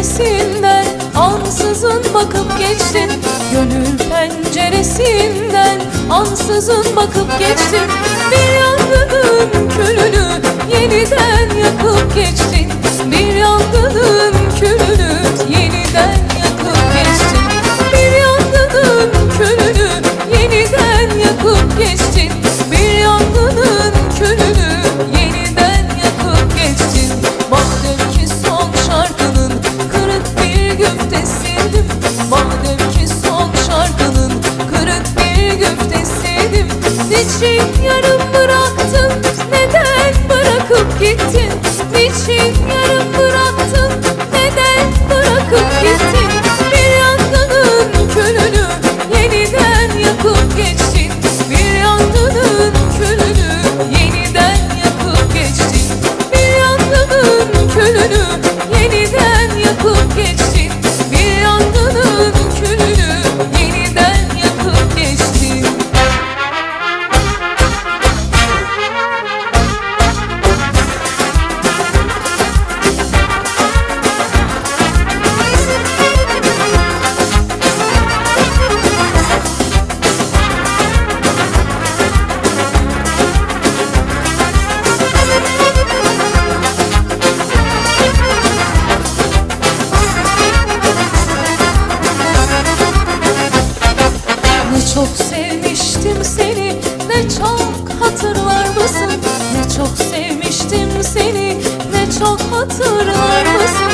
penceresinden Ansızın bakıp geçtin Gönül penceresinden Ansızın bakıp geçtin Bir yangının külünü Yeniden yakıp geçtin Bir yangının külünü Yeniden yakıp geçtin Bir yangının külünü Yeniden yakıp geçtin Niçin yarım bıraktın Ne çok hatırlar mısın? Ne çok sevmiştim seni. Ne çok hatırlar